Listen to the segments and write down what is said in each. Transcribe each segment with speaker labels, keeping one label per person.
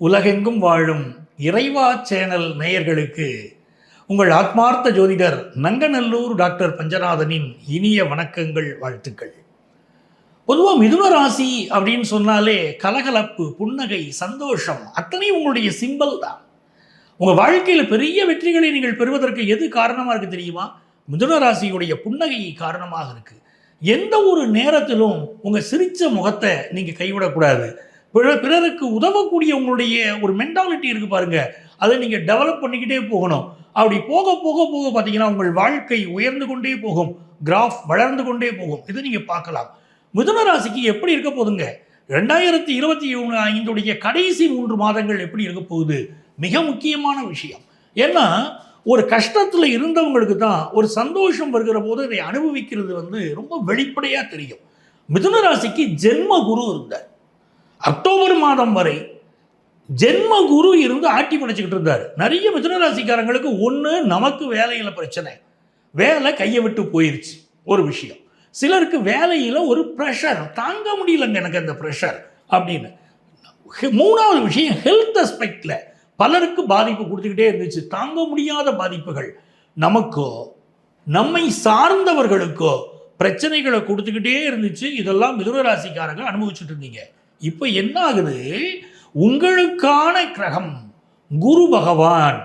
Speaker 1: உலகெங்கும் வாழும் இறைவா சேனல் நேயர்களுக்கு உங்கள் ஆத்மார்த்த ஜோதிடர் நங்கநல்லூர் டாக்டர் பஞ்சநாதனின் இனிய வணக்கங்கள் வாழ்த்துக்கள். பொதுவாக மிதுன ராசி அப்படின்னு சொன்னாலே கலகலப்பு புன்னகை சந்தோஷம் அத்தனை உங்களுடைய சிம்பல் தான். உங்கள் வாழ்க்கையில் பெரிய வெற்றிகளை நீங்கள் பெறுவதற்கு எது காரணமாக இருக்குது தெரியுமா? மிதுன ராசியுடைய புன்னகை காரணமாக இருக்குது எந்த ஒரு நேரத்திலும் உங்கள் சிரித்த முகத்தை நீங்கள் கைவிடக்கூடாது. பிறருக்கு உதவக்கூடிய உங்களுடைய ஒரு மென்டாலிட்டி இருக்கு பாருங்க. அதை நீங்கள் டெவலப் பண்ணிக்கிட்டே போகணும். அப்படி போக போக போக பார்த்தீங்கன்னா உங்கள் வாழ்க்கை உயர்ந்து கொண்டே போகும். கிராஃப் வளர்ந்து கொண்டே போகும். இதை நீங்கள் பார்க்கலாம். மிதுன ராசிக்கு எப்படி இருக்க போகுதுங்க? ரெண்டாயிரத்தி இருபத்தி ஒன்று ஐந்துடைய கடைசி மூன்று மாதங்கள் எப்படி இருக்க போகுது? மிக முக்கியமான விஷயம். ஏன்னா ஒரு கஷ்டத்தில் இருந்தவங்களுக்கு தான் ஒரு சந்தோஷம் வருகிற போது அதை அனுபவிக்கிறது வந்து ரொம்ப வெளிப்படையாக தெரியும். மிதுன ராசிக்கு ஜென்ம குரு இருந்தார். அக்டோபர் மாதம் வரை ஜென்ம குரு இருந்து ஆட்டி படைச்சிக்கிட்டு இருந்தார். நிறைய மிதனராசிக்காரங்களுக்கு ஒன்று நமக்கு வேலையில் பிரச்சனை. வேலை கையை விட்டு போயிருச்சு ஒரு விஷயம். சிலருக்கு வேலையில் ஒரு ப்ரெஷர் தாங்க முடியலங்க எனக்கு அந்த ப்ரெஷர் அப்படின்னு. மூணாவது விஷயம் ஹெல்த் அஸ்பெக்டில் பலருக்கு பாதிப்பு கொடுத்துக்கிட்டே இருந்துச்சு. தாங்க முடியாத பாதிப்புகள். நமக்கோ நம்மை சார்ந்தவர்களுக்கோ பிரச்சனைகளை கொடுத்துக்கிட்டே இருந்துச்சு. இதெல்லாம் மிதுன ராசிக்காரங்க அனுபவிச்சுட்டு இருந்தீங்க. இப்போ என்ன ஆகுது உங்களுக்கான கிரகம் குரு பகவான்.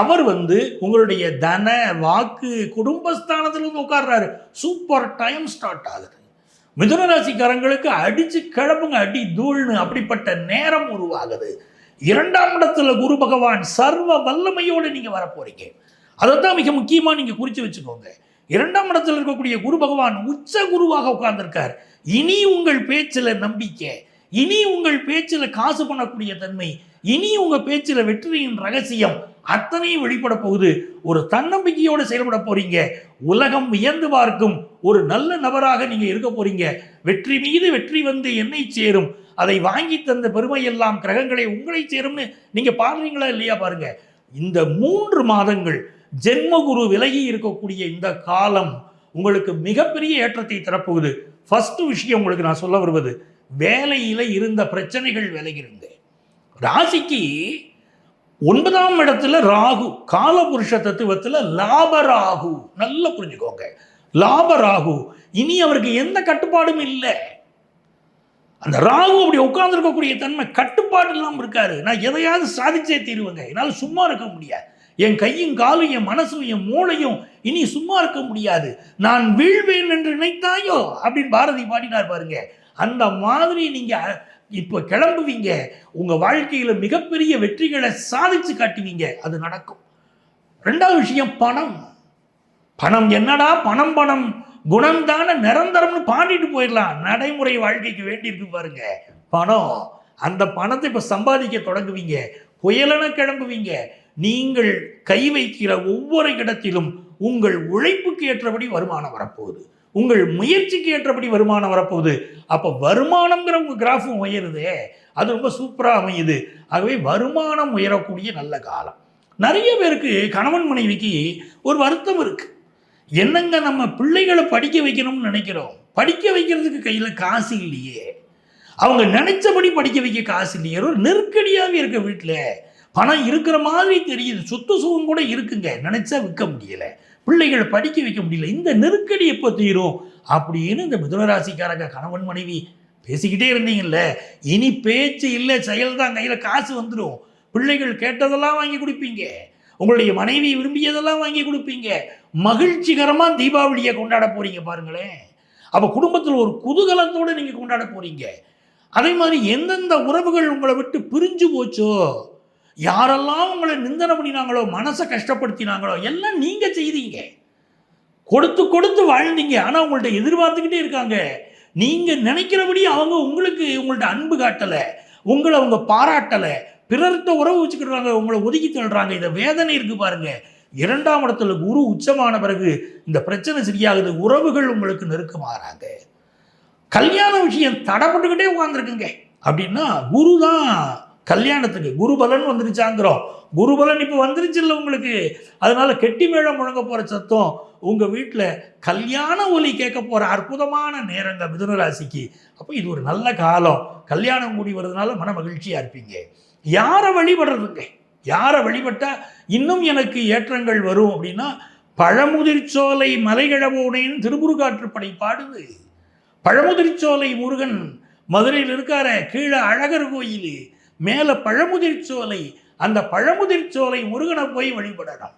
Speaker 1: அவர் வந்து உங்களுடைய தன வாக்கு குடும்பஸ்தானத்தில் வந்து உட்கார்றாரு. சூப்பர் டைம் ஸ்டார்ட் ஆகுது. மிதுன ராசிக்காரங்களுக்கு அடிச்சு கிளம்புங்க அடி தூள்னு அப்படிப்பட்ட நேரம் உருவாகுது. இரண்டாம் இடத்துல குரு பகவான் சர்வ வல்லமையோடு நீங்கள் வரப்போறீங்க. அதைத்தான் மிக முக்கியமாக நீங்கள் குறித்து வச்சுக்கோங்க. இரண்டாம் இடத்தில் இருக்கக்கூடிய குரு பகவான் உச்ச குருவாக உட்கார்ந்திருக்கார். இனி உங்கள் பேச்சில் நம்பிக்கை இனி உங்கள் பேச்சில் காசு பண்ணக்கூடிய தன்மை இனி உங்க பேச்சில் வெற்றியின் ரகசியம் அத்தனையும் வெளிப்பட போகுது. ஒரு தன்னம்பிக்கையோடு செயல்பட போறீங்க. உலகம் வியந்து பார்க்கும் ஒரு நல்ல நபராக நீங்க இருக்க போறீங்க. வெற்றி மீது வெற்றி வந்து என்னை சேரும். அதை வாங்கி தந்த பெருமை எல்லாம் கிரகங்களை உங்களை சேரும்னு நீங்க பாடுறீங்களா இல்லையா பாருங்க. இந்த மூன்று மாதங்கள் ஜென்மகுரு விலகி இருக்கக்கூடிய இந்த காலம் உங்களுக்கு மிகப்பெரிய ஏற்றத்தை தரப்போகுது. ஃபர்ஸ்ட் விஷயம் உங்களுக்கு நான் சொல்ல வருவது வேலையில் இருந்த பிரச்சனைகள் விலகிருங்க ராசிக்கு ஒன்பதாம் இடத்துல ராகு காலபுருஷ தத்துவத்தில் லாப ராகு நல்லா புரிஞ்சுக்கோங்க. லாப ராகு இனி அவருக்கு எந்த கட்டுப்பாடும் இல்லை. அந்த ராகு அப்படி உட்கார்ந்துருக்கக்கூடிய தன்மை கட்டுப்பாடு இல்லாமல் இருக்காரு. நான் எதையாவது சாதிச்சே தீருவேங்க. என்னால் சும்மா இருக்க முடியாது. என் கையும் காலும் என் மனசும் என் மூளையும் இனி சும்மா இருக்க முடியாது. நான் வீழ்வேன் என்று நினைத்தாயோ அப்படின்னு பாரதி பாடினார் பாருங்க. அந்த மாதிரி நீங்கள் இப்போ கிளம்புவீங்க. உங்கள் வாழ்க்கையில் மிகப்பெரிய வெற்றிகளை சாதிச்சு காட்டுவீங்க. அது நடக்கும். ரெண்டாவது விஷயம் பணம். பணம் என்னடா? பணம் பணம். குணம் தானே நிரந்தரம்னு பாண்டிட்டு போயிடலாம். நடைமுறை வாழ்க்கைக்கு வேண்டியிருக்கு பாருங்க. பணம். அந்த பணத்தை இப்போ சம்பாதிக்க தொடங்குவீங்க. புயலென கிளம்புவீங்க. நீங்கள் கை வைக்கிற ஒவ்வொரு இடத்திலும் உங்கள் உழைப்புக்கு ஏற்றபடி வருமானம் வரப்போகுது. உங்கள் முயற்சிக்கு ஏற்றபடி வருமானம் வரப்போகுது. அப்போ வருமானம்ங்கிற உங்கள் கிராஃபும் உயருதே. அது ரொம்ப சூப்பராக அமையுது. ஆகவே வருமானம் உயரக்கூடிய நல்ல காலம். நிறைய பேருக்கு கணவன் மனைவிக்கு ஒரு வருத்தம் இருக்குது என்னங்க நம்ம பிள்ளைகளை படிக்க வைக்கணும்னு நினைக்கிறோம்? படிக்க வைக்கிறதுக்கு கையில் காசு இல்லையே. அவங்க நினைச்சபடி படிக்க வைக்க காசு இல்லையே. ஒரு நெருக்கடியாகவே இருக்க வீட்டில் பணம் இருக்கிற மாதிரி தெரியுது. சொத்து சுகம் கூட இருக்குங்க. நினைச்சா விற்க முடியலை. பிள்ளைகளை படிக்க வைக்க முடியல. இந்த நெருக்கடி எப்போ தீரும்? அப்படின்னு இந்த மிதுனராசிக்காரங்க கணவன் மனைவி பேசிக்கிட்டே இருந்தீங்கல்ல. இனி பேச்சு இல்லை செயல் தான் கையில் காசு வந்துடும் பிள்ளைகள் கேட்டதெல்லாம் வாங்கி கொடுப்பீங்க. உங்களுடைய மனைவி விரும்பியதெல்லாம் வாங்கி கொடுப்பீங்க. மகிழ்ச்சிகரமாக தீபாவளியை கொண்டாட போகிறீங்க பாருங்களேன். அப்போ குடும்பத்தில் ஒரு குதூகலத்தோடு நீங்கள் கொண்டாட போகிறீங்க அதே மாதிரி எந்தெந்த உறவுகள் உங்களை விட்டு பிரிஞ்சு போச்சோ? யாரெல்லாம் உங்களை நிந்தனை பண்ணினாங்களோ மனசை கஷ்டப்படுத்தினாங்களோ எல்லாம் நீங்கள் செய்தீங்க. கொடுத்து கொடுத்து வாழ்ந்தீங்க. ஆனால் உங்கள்ட்ட எதிர்பார்த்துக்கிட்டே இருக்காங்க. நீங்கள் நினைக்கிறபடி அவங்க உங்களுக்கு உங்கள்ட்ட அன்பு காட்டலை. உங்களை அவங்க பாராட்டலை. பிறர்கிட்ட உறவு வச்சுக்கிடுறாங்க. உங்களை ஒதுக்கி தள்ளுறாங்க. இந்த வேதனை இருக்கு பாருங்க. இரண்டாம் இடத்துல குரு உச்சமான பிறகு இந்த பிரச்சனை சரியாகுது. உறவுகள் உங்களுக்கு நெருக்கமாகறாங்க கல்யாண விஷயம் தடைப்பட்டுக்கிட்டே உட்காந்துருக்குங்க அப்படின்னா குரு தான் கல்யாணத்துக்கு குருபலன் வந்துருச்சாங்கிறோம். குருபலன் இப்போ வந்துருச்சு இல்லை உங்களுக்கு. அதனால கெட்டி மேளம் முழங்க போகிற சத்தம் உங்கள் வீட்டில் கல்யாண ஒலி கேட்க போகிற அற்புதமான நேரங்க மிதுன ராசிக்கு அப்போ இது ஒரு நல்ல காலம். கல்யாணம் கூடி வர்றதுனால மன மகிழ்ச்சியாக இருப்பீங்க. யாரை வழிபடுறதுங்க? யாரை வழிபட்டால் இன்னும் எனக்கு ஏற்றங்கள் வரும் அப்படின்னா பழமுதிர்ச்சோலை மலைகிழவோனேன்னு திருமுருகாற்றுப்படை பாடுது. பழமுதிர்ச்சோலை முருகன் மதுரையில் இருக்கார கீழே அழகர் கோயில். மேலே பழமுதிர் சோலை அந்த பழமுதிர் சோலை முருகனை போய் வழிபடணும்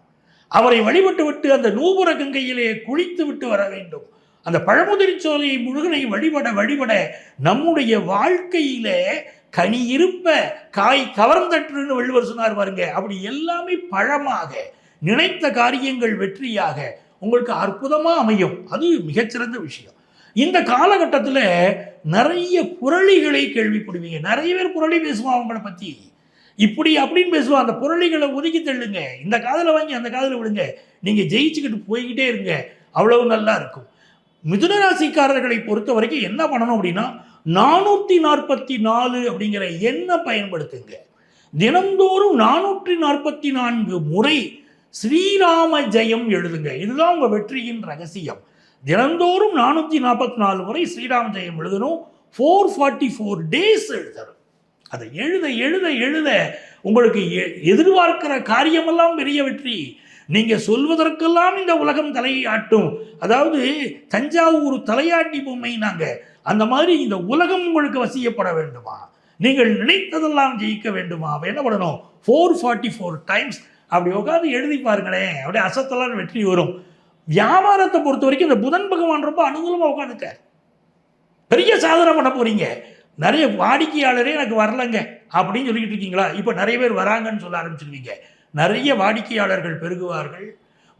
Speaker 1: அவரை வழிபட்டு விட்டு அந்த நூபுர கங்கையிலே குளித்து விட்டு வர வேண்டும். அந்த பழமுதிர்ச்சோலை முருகனை வழிபட வழிபட நம்முடைய வாழ்க்கையிலே கனி இருப்ப காய் கவர்ந்தற்றுன்னு வள்ளுவர் சொன்னார் பாருங்க. அப்படி எல்லாமே பழமாக நினைத்த காரியங்கள் வெற்றியாக உங்களுக்கு அற்புதமாக அமையும். அது மிகச்சிறந்த விஷயம். இந்த காலகட்டத்தில் நிறைய புரளிகளை கேள்விப்படுவீங்க. நிறைய பேர் புரளி பேசுவான் அவங்கள பற்றி இப்படி அப்படின்னு பேசுவான் அந்த புரளிகளை ஒதுக்கி தள்ளுங்க. இந்த காதில் வாங்கி அந்த காதில் விடுங்க. நீங்கள் ஜெயிச்சுக்கிட்டு போய்கிட்டே இருங்க. அவ்வளவு நல்லா இருக்கும். மிதுனராசிக்காரர்களை பொறுத்த வரைக்கும் என்ன பண்ணணும் அப்படின்னா நானூற்றி நாற்பத்தி நாலு அப்படிங்கிற எண்ணை பயன்படுத்துங்க. தினந்தோறும் நானூற்றி நாற்பத்தி நான்கு முறை ஸ்ரீராம ஜெயம் எழுதுங்க. இதுதான் உங்கள் வெற்றியின் ரகசியம். தினந்தோறும் நானூற்றி நாற்பத்தி நாலு முறை ஸ்ரீராம ஜெயம் எழுதணும். ஃபோர் ஃபார்ட்டி ஃபோர் டேஸ் எழுதணும். அதை எழுத எழுத எழுத உங்களுக்கு எ- எதிர்பார்க்கிற காரியமெல்லாம் பெரிய வெற்றி. நீங்க சொல்வதற்கெல்லாம் இந்த உலகம் தலையாட்டும். அதாவது தஞ்சாவூர் தலையாட்டி பொம்மை நாங்க. அந்த மாதிரி இந்த உலகம் உங்களுக்கு வசியப்பட வேண்டுமா? நீங்கள் நினைத்ததெல்லாம் ஜெயிக்க வேண்டுமா? அப்ப என்ன பண்ணணும்? ஃபோர் ஃபார்ட்டி ஃபோர் டைம்ஸ் அப்படி உட்காந்து எழுதி பாருங்களேன். அப்படியே அசத்தலான வெற்றி வரும். வியாபாரத்தை பொறுத்த வரைக்கும் இந்த புதன் பகவான் ரொம்ப அனுகூலமாக உட்காந்துட்டார் பெரிய சாதனை பண்ண போறீங்க. நிறைய வாடிக்கையாளரே எனக்கு வரலங்க அப்படின்னு சொல்லிக்கிட்டு இருக்கீங்களா? இப்போ நிறைய பேர் வராங்கன்னு சொல்ல ஆரம்பிச்சிருவீங்க. நிறைய வாடிக்கையாளர்கள் பெருகுவார்கள்.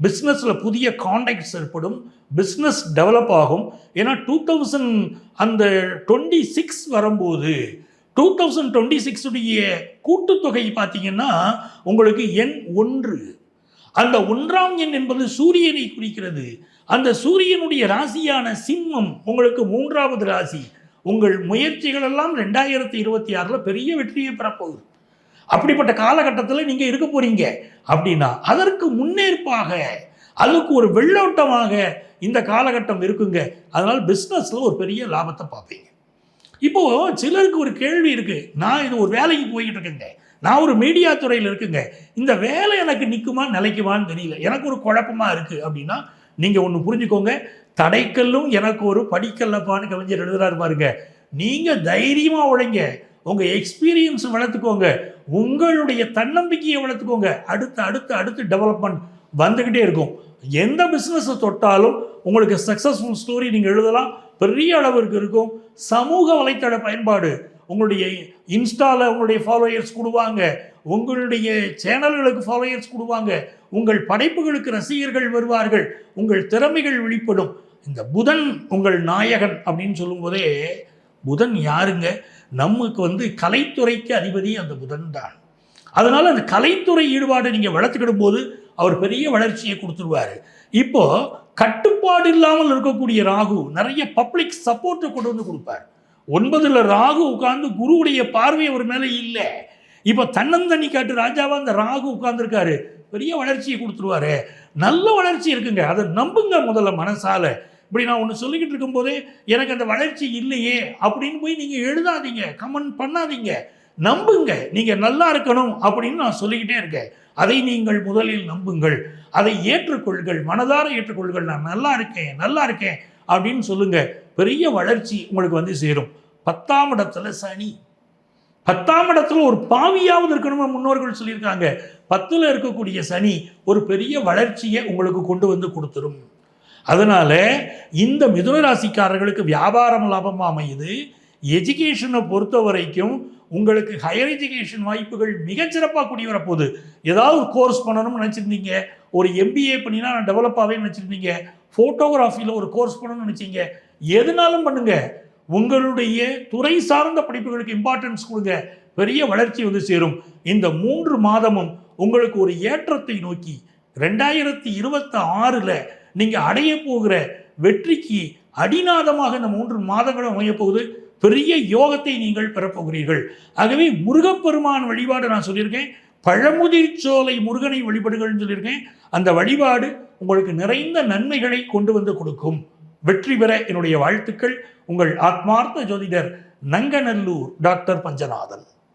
Speaker 1: பிஸ்னஸில் புதிய காண்டாக்ட்ஸ் ஏற்படும். பிஸ்னஸ் டெவலப் ஆகும். ஏன்னா டூ தௌசண்ட் அந்த டுவெண்ட்டி சிக்ஸ் வரும்போது டூ தௌசண்ட் டுவெண்ட்டி சிக்ஸுடைய கூட்டுத்தொகை பார்த்தீங்கன்னா உங்களுக்கு எண் ஒன்று. அந்த ஒன்றாம் எண் என்பது சூரியனை குறிக்கிறது. அந்த சூரியனுடைய ராசியான சிம்மம் உங்களுக்கு மூன்றாவது ராசி. உங்கள் முயற்சிகள் எல்லாம் ரெண்டாயிரத்தி இருபத்தி ஆறில் பெரிய வெற்றியை பெறப்போகுது. அப்படிப்பட்ட காலகட்டத்தில் நீங்கள் இருக்க போறீங்க. அப்படின்னா அதற்கு முன்னேற்பாக அதுக்கு ஒரு வெள்ளோட்டமாக இந்த காலகட்டம் இருக்குங்க. அதனால் பிஸ்னஸில் ஒரு பெரிய லாபத்தை பார்ப்பீங்க. இப்போது சிலருக்கு ஒரு கேள்வி இருக்குது நான் இது ஒரு வேலைக்கு போய்கிட்டு இருக்கேங்க. நான் ஒரு மீடியா துறையில் இருக்குங்க. இந்த வேலை எனக்கு நிற்குமா நிலைக்குமான்னு தெரியல. எனக்கு ஒரு குழப்பமா இருக்குது அப்படின்னா நீங்கள் ஒன்று புரிஞ்சுக்கோங்க. தடைக்கல்லும் எனக்கு ஒரு படிக்கல்லப்பான்னு கவிஞர் எழுதுறாரு பாருங்க. நீங்கள் தைரியமாக உழைங்க. உங்கள் எக்ஸ்பீரியன்ஸ் வளர்த்துக்கோங்க. உங்களுடைய தன்னம்பிக்கையை வளர்த்துக்கோங்க. அடுத்து அடுத்து அடுத்து டெவலப்மெண்ட் வந்துக்கிட்டே இருக்கும். எந்த பிஸ்னஸை தொட்டாலும் உங்களுக்கு சக்ஸஸ்ஃபுல் ஸ்டோரி நீங்கள் எழுதலாம். பெரிய அளவிற்கு இருக்கும். சமூக வலைத்தள பயன்பாடு. உங்களுடைய இன்ஸ்டாவில் உங்களுடைய ஃபாலோயர்ஸ் கொடுவாங்க. உங்களுடைய சேனல்களுக்கு ஃபாலோயர்ஸ் கொடுவாங்க. உங்கள் படைப்புகளுக்கு ரசிகர்கள் வருவார்கள். உங்கள் திறமைகள் வெளிப்படும். இந்த புதன் உங்கள் நாயகன் அப்படின்னு சொல்லும்போதே புதன் யாருங்க? நமக்கு வந்து கலைத்துறைக்கு அதிபதி அந்த புதன் தான். அதனால் அந்த கலைத்துறை ஈடுபாடை நீங்கள் வளர்த்துக்கிடும் போது அவர் பெரிய வளர்ச்சியை கொடுத்துருவாரு. இப்போது கட்டுப்பாடு இல்லாமல் இருக்கக்கூடிய ராகு நிறைய பப்ளிக் சப்போர்ட்டை கொண்டு வந்து கொடுப்பார். ஒன்பதுல ராகு உட்கார்ந்து குருவுடைய பார்வை அவர் மேலே இல்லை. இப்போ தன்னந்தனி காட்டு ராஜாவாக அந்த ராகு உட்கார்ந்துருக்காரு. பெரிய வளர்ச்சியை கொடுத்துருவாரு. நல்ல வளர்ச்சி இருக்குங்க. அதை நம்புங்க முதல்ல மனசால. இப்படி நான் ஒன்று சொல்லிக்கிட்டு இருக்கும்போதே எனக்கு அந்த வளர்ச்சி இல்லையே அப்படின்னு போய் நீங்கள் எழுதாதீங்க. கமெண்ட் பண்ணாதீங்க. நம்புங்க. நீங்கள் நல்லா இருக்கணும் அப்படின்னு நான் சொல்லிக்கிட்டே இருக்கேன். அதை நீங்கள் முதலில் நம்புங்கள். அதை ஏற்றுக்கொள்கள் மனதார ஏற்றுக்கொள்கள் நான் நல்லா இருக்கேன். நல்லா இருக்கேன். அப்படின்னு சொல்லுங்க. பெரிய வளர்ச்சி உங்களுக்கு வந்து சேரும். பத்தாம் இடத்துல சனி. பத்தாம் இடத்துல ஒரு பாவியாவது இருக்கணும்னு முன்னோர்கள் சொல்லியிருக்காங்க. பத்தில் இருக்கக்கூடிய சனி ஒரு பெரிய வளர்ச்சியை உங்களுக்கு கொண்டு வந்து கொடுத்துரும். அதனால் இந்த மிதுன ராசிக்காரர்களுக்கு வியாபாரம் லாபமாக அமையுது. எஜுகேஷனை பொறுத்த வரைக்கும் உங்களுக்கு ஹையர் எஜுகேஷன் வாய்ப்புகள் மிகச்சிறப்பாக கூடி வரப்போகுது ஏதாவது ஒரு கோர்ஸ் பண்ணணும்னு நினச்சிருந்தீங்க. ஒரு எம்பிஏ பண்ணினா நான் டெவலப் ஆவேன்னு நினச்சிருந்தீங்க ஃபோட்டோகிராஃபியில் ஒரு கோர்ஸ் பண்ணணும்னு நினச்சிங்க. எதுனாலும் பண்ணுங்கள் உங்களுடைய துறை சார்ந்த படிப்புகளுக்கு இம்பார்ட்டன்ஸ் கொடுங்க. பெரிய வளர்ச்சி வந்து சேரும். இந்த மூன்று மாதமும் உங்களுக்கு ஒரு ஏற்றத்தை நோக்கி ரெண்டாயிரத்தி இருபத்தி ஆறில் நீங்கள் அடைய போகிற வெற்றிக்கு அடிநாதமாக இந்த மூன்று மாதங்களும் அமையப்போகுது பெரிய யோகத்தை நீங்கள் பெறப்போகிறீர்கள். ஆகவே முருகப்பெருமான் வழிபாடு நான் சொல்லியிருக்கேன். பழமுதிர் சோலை முருகனை வழிபடுகள்னு சொல்லியிருக்கேன். அந்த வழிபாடு உங்களுக்கு நிறைந்த நன்மைகளை கொண்டு வந்து கொடுக்கும். வெற்றி பெற என்னுடைய வாழ்த்துக்கள். உங்கள் ஆத்மார்த்த ஜோதிடர் நங்கநல்லூர் டாக்டர் பஞ்சநாதன்.